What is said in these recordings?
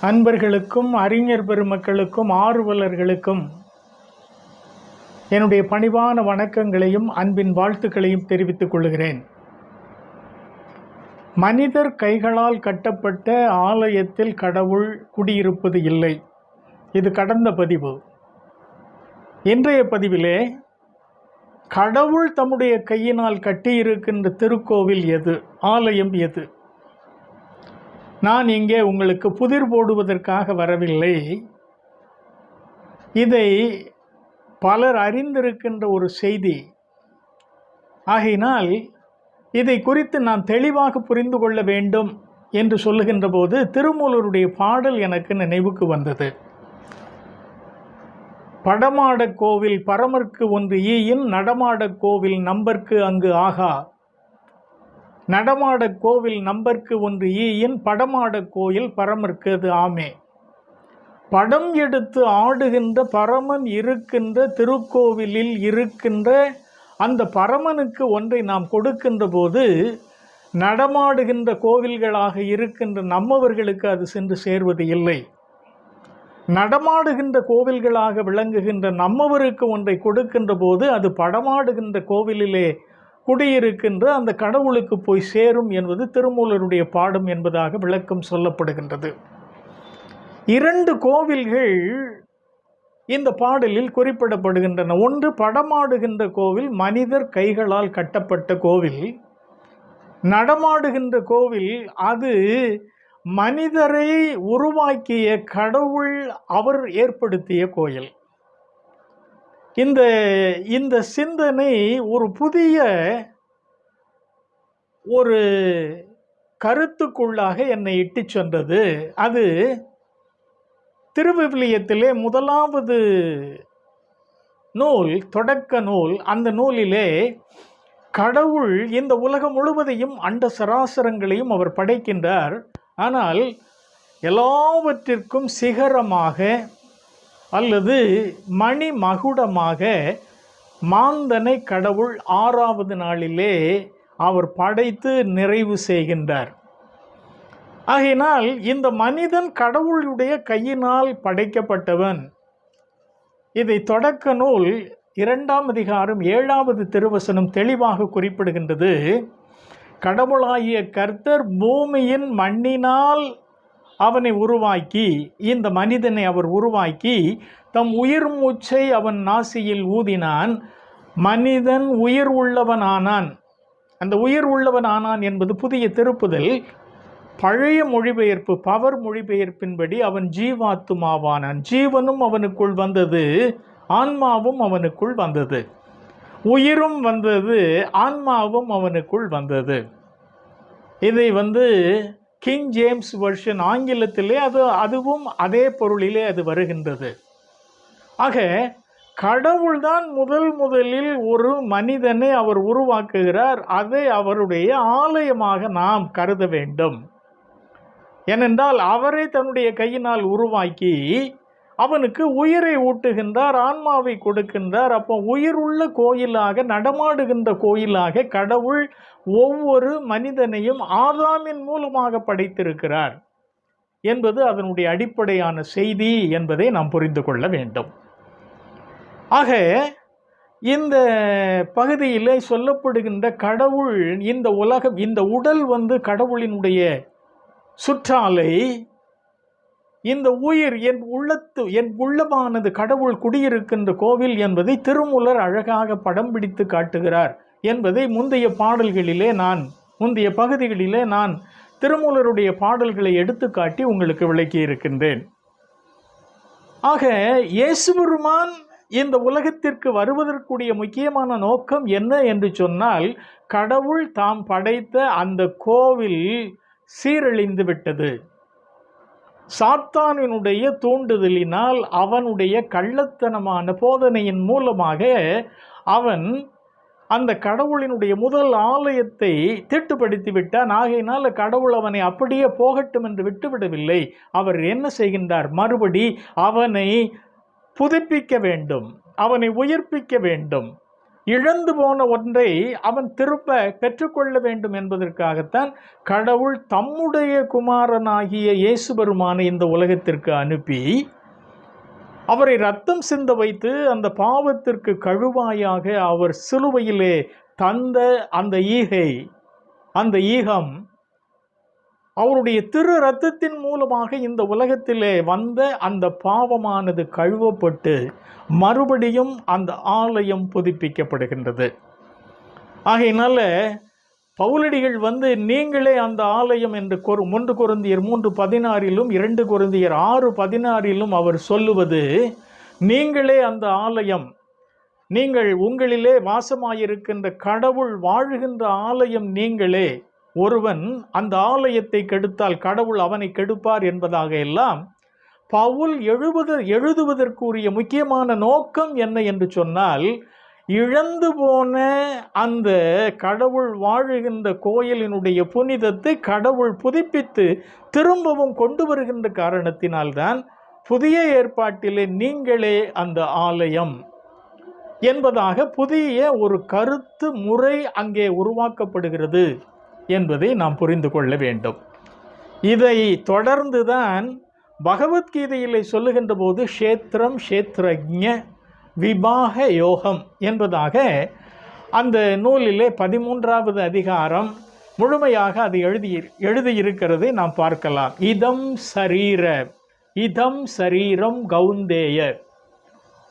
அன்பர்களுக்கும் அறிஞர் பெருமக்களுக்கும் ஆர்வலர்களுக்கும் என்னுடைய பணிவான வணக்கங்களையும் அன்பின் வாழ்த்துக்களையும் தெரிவித்துக் கொள்கிறேன். மனிதர் கைகளால் கட்டப்பட்ட ஆலயத்தில் கடவுள் குடியிருப்பது இல்லை. இது கடந்த பதிவு. இன்றைய பதிவிலே கடவுள் தம்முடைய கையினால் கட்டியிருக்கின்ற திருக்கோவில் எது? ஆலயம் எது? நான் இங்கே உங்களுக்கு புதிர் போடுவதற்காக வரவில்லை. இதை பலர் அறிந்திருக்கின்ற ஒரு செய்தி. ஆகையினால் இதை குறித்து நான் தெளிவாக புரிந்து கொள்ள வேண்டும் என்று சொல்லுகின்ற போது திருமூலருடைய பாடல் எனக்கு நினைவுக்கு வந்தது. படமாடக் கோவில் பரமர்க்கு ஒன்று ஈயின் நடமாடக் கோவில் நம்பர்க்கு அங்கு ஆகா. நடமாட கோவில் நம்பர்க்கு ஒன்று ஈயின் படமாடக் கோயில் பரமர்க்கு அது ஆமே. படம் எடுத்து ஆடுகின்ற பரமன் இருக்கின்ற திருக்கோவிலில் இருக்கின்ற அந்த பரமனுக்கு ஒன்றை நாம் கொடுக்கின்ற போது நடமாடுகின்ற கோவில்களாக இருக்கின்ற நம்மவர்களுக்கு அது சென்று சேர்வது இல்லை. நடமாடுகின்ற கோவில்களாக விளங்குகின்ற நம்மவருக்கு ஒன்றை கொடுக்கின்ற போது அது படமாடுகின்ற கோவிலிலே குடியிருக்கின்ற அந்த கடவுளுக்கு போய் சேரும் என்பது திருமூலருடைய பாடம் என்பதாக விளக்கம் சொல்லப்படுகின்றது. இரண்டு கோவில்கள் இந்த பாடலில் குறிப்பிடப்படுகின்றன. ஒன்று படமாடுகின்ற கோவில் மனிதர் கைகளால் கட்டப்பட்ட கோவில். நடமாடுகின்ற கோவில் அது மனிதரை உருவாக்கிய கடவுள் அவர் ஏற்படுத்திய கோயில். இந்த இந்த சிந்தனை ஒரு புதிய ஒரு கருத்துக்குள்ளாக என்னை இட்டு சென்றது. அது திருவிவிலியத்திலே முதலாவது நூல் தொடக்க நூல். அந்த நூலிலே கடவுள் இந்த உலகம் முழுவதையும் அண்ட சராசரங்களையும் அவர் படைக்கின்றார். ஆனால் எல்லாவற்றிற்கும் சிகரமாக அல்லது மணி மகுடமாக மாந்தனை கடவுள் ஆறாவது நாளிலே அவர் படைத்து நிறைவு செய்கின்றார். ஆகையினால் இந்த மனிதன் கடவுளுடைய கையினால் படைக்கப்பட்டவன். இதை தொடக்க நூல் இரண்டாம் அதிகாரம் ஏழாவது திருவசனம் தெளிவாக குறிப்பிடுகின்றது. கடவுளாகிய கர்த்தர் பூமியின் மண்ணினால் அவனை உருவாக்கி இந்த மனிதனை அவர் உருவாக்கி தம் உயிர் மூச்சை அவன் நாசியில் ஊதினான். மனிதன் உயிர் உள்ளவன் ஆனான் அந்த உயிர் உள்ளவன் ஆனான் என்பது புதிய திருப்புதல். பழைய மொழிபெயர்ப்பு பவர் மொழிபெயர்ப்பின்படி அவன் ஜீவாத்துமாவானான் ஜீவனும் அவனுக்குள் வந்தது ஆன்மாவும் அவனுக்குள் வந்தது. உயிரும் வந்தது ஆன்மாவும் அவனுக்குள் வந்தது. இதை வந்து கிங் ஜேம்ஸ் வெர்ஷன் ஆங்கிலத்திலே அது அதுவும் அதே பொருளிலே அது வருகின்றது. ஆக கடவுள்தான் முதல் முதலில் ஒரு மனிதனை அவர் உருவாக்குகிறார். அதை அவருடைய ஆலயமாக நாம் கருத வேண்டும். ஏனென்றால் அவரை தன்னுடைய கையினால் உருவாக்கி அவனுக்கு உயிரை ஊட்டுகின்றார் ஆன்மாவை கொடுக்கின்றார். அப்போ உயிர் உள்ள கோயிலாக நடமாடுகின்ற கோயிலாக கடவுள் ஒவ்வொரு மனிதனையும் ஆதாமின் மூலமாக படைத்திருக்கிறார் என்பது அதனுடைய அடிப்படையான செய்தி என்பதை நாம் புரிந்து கொள்ள வேண்டும். ஆக இந்த பகுதியில் சொல்லப்படுகின்ற கடவுள் இந்த உலகம் இந்த உடல் வந்து கடவுளினுடைய சுற்றாலை இந்த உயிர் என் உள்ளத்து என் உள்ளமானது கடவுள் குடியிருக்கின்ற கோவில் என்பதை திருமூலர் அழகாக படம் பிடித்து காட்டுகிறார் என்பதை முந்தைய பாடல்களிலே நான் முந்தைய பகுதிகளிலே நான் திருமூலருடைய பாடல்களை எடுத்து காட்டி உங்களுக்கு விளக்கி இருக்கின்றேன். ஆக இயேசுபெருமான் இந்த உலகத்திற்கு வருவதற்குரிய முக்கியமான நோக்கம் என்ன என்று சொன்னால் கடவுள் தாம் படைத்த அந்த கோவில் சீரழிந்து விட்டது. சாத்தானினுடைய தூண்டுதலினால் அவனுடைய கள்ளத்தனமான போதனையின் மூலமாக அவன் அந்த கடவுளினுடைய முதல் ஆலயத்தை திட்டுப்படுத்தி விட்டான். ஆகையினால் கடவுள் அவனை அப்படியே போகட்டும் என்று விட்டுவிடவில்லை. அவர் என்ன செய்கின்றார்? மறுபடி அவனை புதுப்பிக்க வேண்டும். அவனை உயிர்ப்பிக்க வேண்டும். இழந்து போன ஒன்றை அவன் திருப்ப பெற்றுக்கொள்ள வேண்டும் என்பதற்காகத்தான் கடவுள் தம்முடைய குமாரனாகிய இயேசு பெருமானை இந்த உலகத்திற்கு அனுப்பி அவரை ரத்தம் சிந்த வைத்து அந்த பாவத்திற்கு கழுவாயாக அவர் சிலுவையிலே தந்த அந்த ஈகை அந்த ஈகம் அவருடைய திரு ரத்தத்தின் மூலமாக இந்த உலகத்திலே வந்த அந்த பாவமானது கழுவப்பட்டு மறுபடியும் அந்த ஆலயம் புதுப்பிக்கப்படுகின்றது. ஆகையினால பவுலடிகள் வந்து நீங்களே அந்த ஆலயம் என்று கொரு மூன்று குருந்தியர் மூன்று பதினாறிலும் இரண்டு குருந்தியர் ஆறு பதினாறிலும் அவர் சொல்லுவது நீங்களே அந்த ஆலயம் நீங்கள் உங்களிலே வாசமாயிருக்கின்ற கடவுள் வாழுகின்ற ஆலயம் நீங்களே ஒருவன் அந்த ஆலயத்தை கெடுத்தால் கடவுள் அவனை கெடுப்பார் என்பதாக எல்லாம் பவுல் எழுவது எழுதுவதற்குரிய முக்கியமான நோக்கம் என்ன என்று சொன்னால் இழந்து போன அந்த கடவுள் வாழுகின்ற கோயிலினுடைய புனிதத்தை கடவுள் புதுப்பித்து திரும்பவும் கொண்டு வருகின்ற காரணத்தினால்தான் புதிய ஏற்பாட்டிலே நீங்களே அந்த ஆலயம் என்பதாக புதிய ஒரு கருத்து முறை அங்கே உருவாக்கப்படுகிறது. என்பதை நாம் புரிந்து கொள்ள வேண்டும். இதை தொடர்ந்து தான் பகவத்கீதையிலே சொல்லுகின்ற போது க்ஷேத்திரம் க்ஷேத்ரஜ விபாக யோகம் என்பதாக அந்த நூலிலே பதிமூன்றாவது அதிகாரம் முழுமையாக அது எழுதி எழுதியிருக்கிறதை நாம் பார்க்கலாம். இதம் சரீர இதம் சரீரம் கவுந்தேய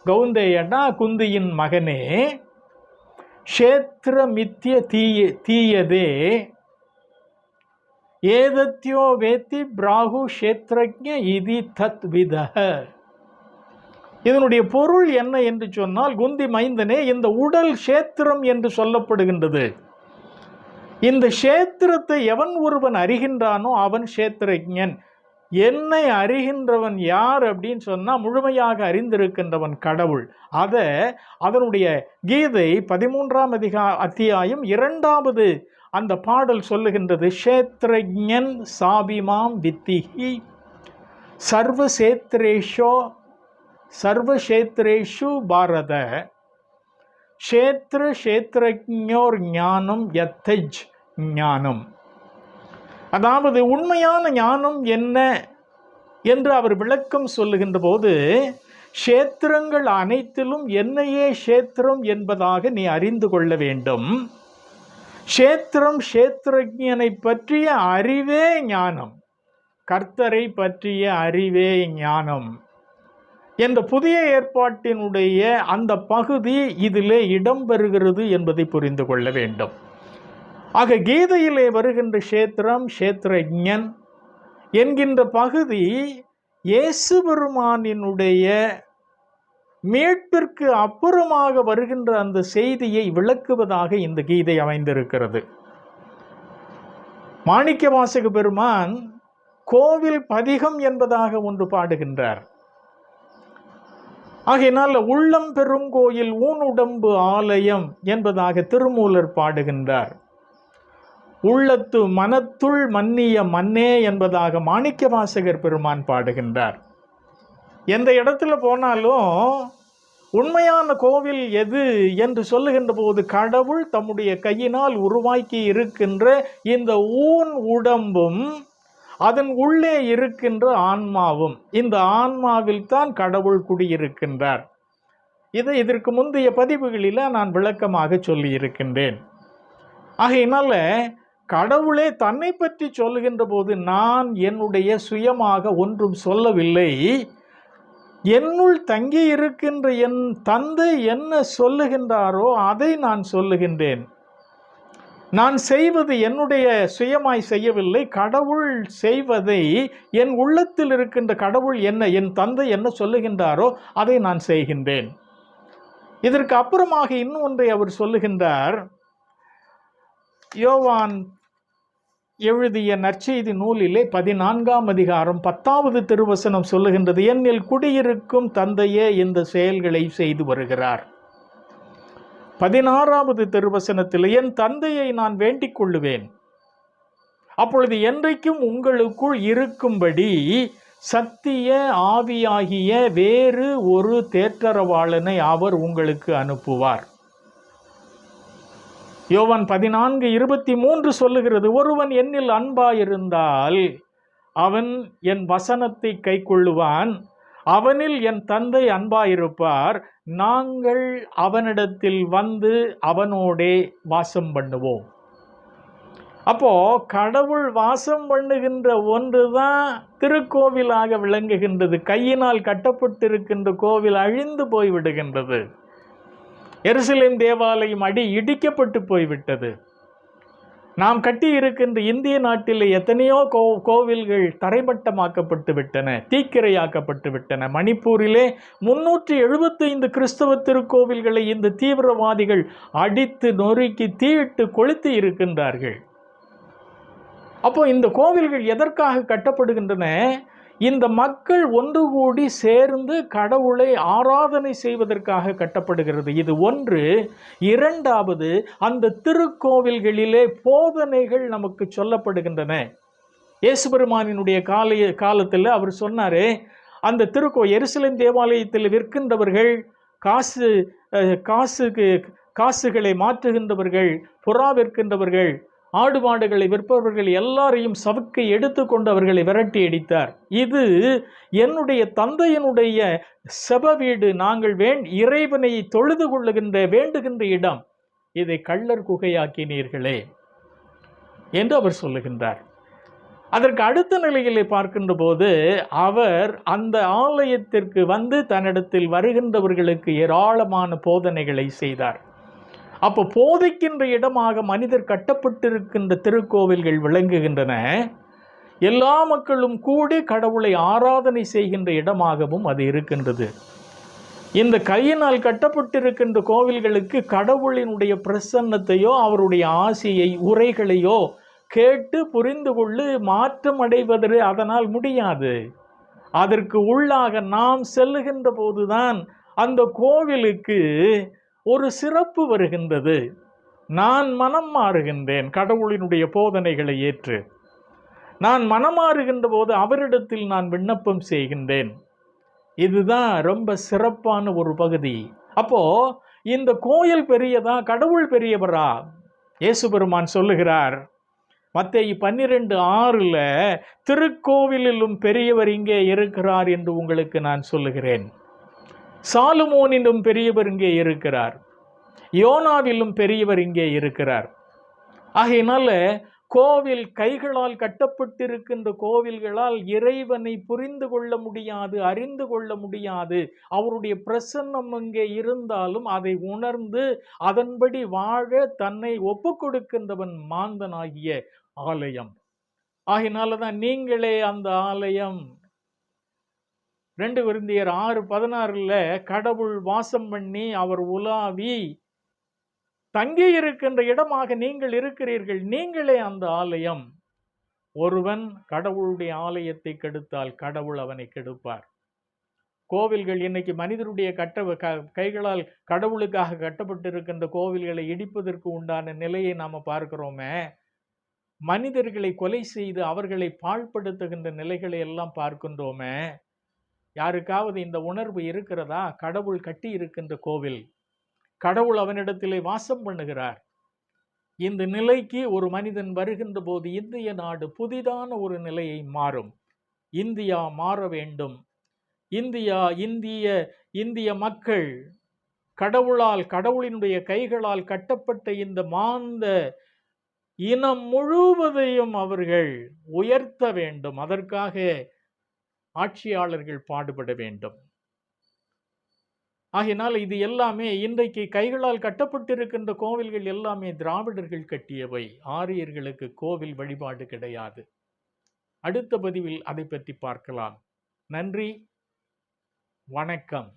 கவுந்தேயனா குந்தியின் மகனே. க்ஷேத்திரமித்ய தீய தீயதே. ஏதத்தியோ வேத்தி பிராகு க்ஷேத்ரஜ இதி தத்வித இதனுடைய பொருள் என்ன என்று சொன்னால் குந்தி மைந்தனே இந்த உடல் க்ஷேத்திரம் என்று சொல்லப்படுகின்றது. இந்த க்ஷேத்திரத்தை எவன் ஒருவன் அறிகின்றானோ அவன் க்ஷேத்திரஜன் என்னை அறிகின்றவன் யார் அப்படின்னு சொன்னால் முழுமையாக அறிந்திருக்கின்றவன் கடவுள். அதை அதனுடைய கீதை பதிமூன்றாம் அதிகா அத்தியாயம் இரண்டாவது அந்த பாடல் சொல்லுகின்றது க்ஷேத்ரஜன் சாபிமாம் வித்திஹி சர்வசேத்ரேஷோ சர்வசேத்ரேஷு பாரத. க்ஷேத்திர க்ஷேத்ரஜோர் ஞானம் யத்தஜ் ஞானம். அதாவது உண்மையான ஞானம் என்ன என்று அவர் விளக்கம் சொல்லுகின்ற போது க்ஷேத்திரங்கள் அனைத்திலும் என்னையே க்ஷேத்திரம் என்பதாக நீ அறிந்து கொள்ள வேண்டும். க்ஷேத்திரம் க்ஷேத்திரஜனை பற்றிய அறிவே ஞானம். கர்த்தரை பற்றிய அறிவே ஞானம். என்ற புதிய ஏற்பாட்டினுடைய அந்த பகுதி இதிலே இடம்பெறுகிறது என்பதை புரிந்து கொள்ள வேண்டும். ஆக கீதையிலே வருகின்ற க்ஷேத்திரம் க்ஷேத்திரஜன் என்கின்ற பகுதி இயேசு பெருமானினுடைய மீட்பிற்கு அப்புறமாக வருகின்ற அந்த செய்தியை விளக்குவதாக இந்த கீதை அமைந்திருக்கிறது. மாணிக்க வாசக பெருமான் கோவில் பதிகம் என்பதாக ஒன்று பாடுகின்றார். ஆகையினால் உள்ளம் பெருங்கோயில் ஊனுடம்பு ஆலயம் என்பதாக திருமூலர் பாடுகின்றார். உள்ளத்து மனத்துள் மன்னிய மன்னே என்பதாக மாணிக்க வாசகர் பெருமான் பாடுகின்றார். எந்த இடத்துல போனாலும் உண்மையான கோவில் எது என்று சொல்லுகின்ற போது கடவுள் தம்முடைய கையினால் உருவாக்கி இருக்கின்ற இந்த ஊன் உடம்பும் அதன் உள்ளே இருக்கின்ற ஆன்மாவும் இந்த ஆன்மாவில் தான் கடவுள் குடியிருக்கின்றார். இதை இதற்கு முந்தைய பதிவுகளில் நான் விளக்கமாக சொல்லியிருக்கின்றேன். ஆகையினால கடவுளே தன்னை பற்றி சொல்லுகின்ற போது நான் என்னுடைய சுயமாக ஒன்றும் சொல்லவில்லை. என்னுள் தங்கி இருக்கின்ற என் தந்தை என்ன சொல்லுகின்றாரோ அதை நான் சொல்லுகின்றேன். நான் செய்வது என்னுடைய சுயமாய் செய்யவில்லை. கடவுள் செய்வதை என் உள்ளத்தில் இருக்கின்ற கடவுள் என்ன என் தந்தை என்ன சொல்லுகின்றாரோ அதை நான் செய்கின்றேன். இதற்கு அப்புறமாக இன்னும் ஒன்றை அவர் சொல்லுகின்றார். யோவான் எழுதிய நற்செய்தி நூலிலே பதினான்காம் அதிகாரம் பத்தாவது திருவசனம் சொல்லுகின்றது என்னில் குடியிருக்கும் தந்தையே இந்த செயல்களை செய்து வருகிறார். பதினாறாவது திருவசனத்தில் என் தந்தையை நான் வேண்டிக் கொள்ளுவேன். அப்பொழுது என்றைக்கும் உங்களுக்குள் இருக்கும்படி சத்திய ஆவியாகிய வேறு ஒரு தேற்றரவாளனை அவர் உங்களுக்கு அனுப்புவார். யோவான் பதினான்கு இருபத்தி மூன்று சொல்லுகிறது ஒருவன் என்னில் அன்பாயிருந்தால் அவன் என் வசனத்தை கைக்கொள்ளுவான். அவனில் என் தந்தை அன்பாயிருப்பார். நாங்கள் அவனிடத்தில் வந்து அவனோடே வாசம் பண்ணுவோம். அப்போ கடவுள் வாசம் பண்ணுகின்ற ஒன்று தான் திருக்கோவிலாக விளங்குகின்றது. கையினால் கட்டப்பட்டிருக்கின்ற கோவில் அழிந்து போய் விடுகின்றது எருசலேம் தேவாலயம் அடி இடிக்கப்பட்டு போய்விட்டது. நாம் கட்டி இருக்கின்ற இந்திய நாட்டில் எத்தனையோ கோ கோவில்கள் தரைமட்டமாக்கப்பட்டு விட்டன தீக்கிரையாக்கப்பட்டு விட்டன. மணிப்பூரிலே முன்னூற்றி எழுபத்தைந்து கிறிஸ்தவ திருக்கோவில்களை இந்த தீவிரவாதிகள் அடித்து நொறுக்கி தீயிட்டு கொளுத்தி இருக்கின்றார்கள். அப்போ இந்த கோவில்கள் எதற்காக கட்டப்படுகின்றன? இந்த மக்கள் ஒன்று கூடி சேர்ந்து கடவுளை ஆராதனை செய்வதற்காக கட்டப்படுகிறது. இது ஒன்று. இரண்டாவது அந்த திருக்கோவில்களிலே போதனைகள் நமக்கு சொல்லப்படுகின்றன. இயேசுபெருமானினுடைய காலைய காலத்தில் அவர் சொன்னாரே அந்த திருக்கோ எருசலேம் தேவாலயத்தில் விற்கின்றவர்கள் காசு காசுக்கு காசுகளை மாற்றுகின்றவர்கள் புறா விற்கின்றவர்கள் ஆடு மாடுகளை விற்பவர்கள் எல்லாரையும் சவுக்கு எடுத்துக்கொண்டு அவர்களை விரட்டி அடித்தார். இது என்னுடைய தந்தையினுடைய செப வீடு. நாங்கள் வேண் இறைவனை தொழுது கொள்ளுகின்ற வேண்டுகின்ற இடம். இதை கள்ளர் குகையாக்கினீர்களே என்று அவர் சொல்லுகின்றார். அதற்கு அடுத்த நிலையிலே பார்க்கின்ற போது அவர் அந்த ஆலயத்திற்கு வந்து தன்னிடத்தில் வருகின்றவர்களுக்கு ஏராளமான போதனைகளை செய்தார். அப்போ போதைக்கின்ற இடமாக மனிதர் கட்டப்பட்டிருக்கின்ற திருக்கோவில்கள் விளங்குகின்றன. எல்லா மக்களும் கூடி கடவுளை ஆராதனை செய்கின்ற இடமாகவும் அது இருக்கின்றது. இந்த கையினால் கட்டப்பட்டிருக்கின்ற கோவில்களுக்கு கடவுளினுடைய பிரசன்னத்தையோ அவருடைய ஆசையை உரைகளையோ கேட்டு புரிந்து கொள்ளு மாற்றம் அடைவதற்கு அதனால் முடியாது. அதற்கு உள்ளாக நாம் செல்லுகின்ற போதுதான் அந்த கோவிலுக்கு ஒரு சிறப்பு வருகின்றது. நான் மனம் மாறுகின்றேன். கடவுளினுடைய போதனைகளை ஏற்று. நான் மனம் மாறுகின்ற போது அவரிடத்தில் நான் விண்ணப்பம் செய்கின்றேன். இதுதான் ரொம்ப சிறப்பான ஒரு பகுதி. அப்போ இந்த கோயில் பெரியதா? கடவுள் பெரியவரா? இயேசு பெருமான் சொல்லுகிறார். மத்தேயு பன்னிரெண்டு ஆறில் திருக்கோவிலிலும் பெரியவர் இங்கே இருக்கிறார் என்று உங்களுக்கு நான் சொல்லுகிறேன். சாலுமோனிலும் பெரியவர் இங்கே இருக்கிறார். யோனாவிலும் பெரியவர் இங்கே இருக்கிறார். ஆகையினால கோவில் கைகளால் கட்டப்பட்டிருக்கின்ற கோவில்களால் இறைவனை புரிந்து கொள்ள முடியாது அறிந்து கொள்ள முடியாது. அவருடைய பிரசன்னம் அங்கே இருந்தாலும் அதை உணர்ந்து அதன்படி வாழ தன்னை ஒப்பு கொடுக்கின்றவன் மாந்தனாகிய ஆலயம். ஆகினால தான் நீங்களே அந்த ஆலயம் ரெண்டு விருந்தியர் ஆறு பதினாறில் கடவுள் வாசம் பண்ணி அவர் உலாவி தங்கி இருக்கின்ற இடமாக நீங்கள் இருக்கிறீர்கள் நீங்களே அந்த ஆலயம். ஒருவன் கடவுளுடைய ஆலயத்தை கெடுத்தால் கடவுள் அவனை கெடுப்பார். கோவில்கள் இன்னைக்கு மனிதருடைய கட்ட க- கைகளால் கடவுளுக்காக கட்டப்பட்டிருக்கின்ற கோவில்களை இடிப்பதற்கு உண்டான நிலையை நாம் பார்க்கிறோமே. மனிதர்களை கொலை செய்து அவர்களை பாழ்படுத்துகின்ற நிலைகளை எல்லாம் பார்க்கின்றோமே. யாருக்காவது இந்த உணர்வு இருக்கிறதா? கடவுள் கட்டி இருக்கின்ற கோவில். கடவுள் அவனிடத்திலே வாசம் பண்ணுகிறார். இந்த நிலைக்கு ஒரு மனிதன் வருகின்ற போது இந்திய நாடு புதிதான ஒரு நிலையை மாறும். இந்தியா மாற வேண்டும். இந்தியா இந்திய இந்திய மக்கள் கடவுளால் கடவுளினுடைய கைகளால் கட்டப்பட்ட இந்த மாந்த இனம் முழுவதையும் அவர்கள் உயர்த்த வேண்டும். அதற்காக ஆட்சியாளர்கள் பாடுபட வேண்டும். ஆகினால் இது எல்லாமே இன்றைக்கு கைகளால் கட்டப்பட்டிருக்கின்ற கோவில்கள் எல்லாமே திராவிடர்கள் கட்டியவை. ஆரியர்களுக்கு கோவில் வழிபாடு கிடையாது. அடுத்த பதிவில் அதை பற்றி பார்க்கலாம். நன்றி. வணக்கம்.